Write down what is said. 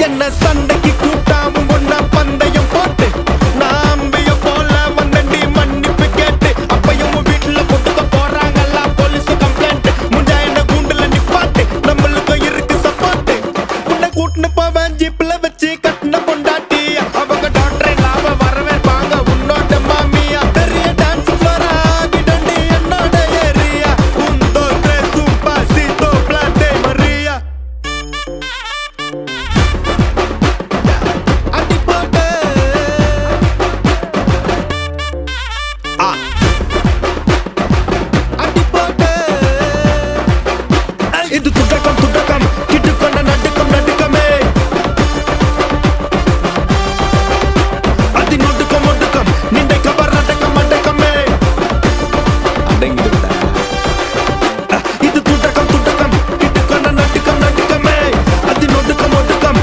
என்ன சண்டைக்கு கூட்டாமும் ஒன்னா பந்தயம் போட்டு நாம்பிய போல வந்தண்டி மன்னிப்பு கேட்டு அப்பையும் வீட்டுல கொட்டுக்க போறாங்கல்ல போலீஸ் கம்ப்ளைண்ட் முஞ்சா என்ன கூண்டுல நிப்பாட்டு நம்மளுக்கு இருக்கு சப்பாட்டு உன்னை கூட்டுன்னு போவேன் ஜீப்ல இது துட்டக்கம் துட்டக்கம் கிட்டுக்கொண்ட நட்டுக்கம் நட்டுக்கமே அதி நோட்டுக்கம் ஒட்டுக்கம் நிண்டை கபர் நட்டக்கம் மட்டக்கமே. அடங்கிடும்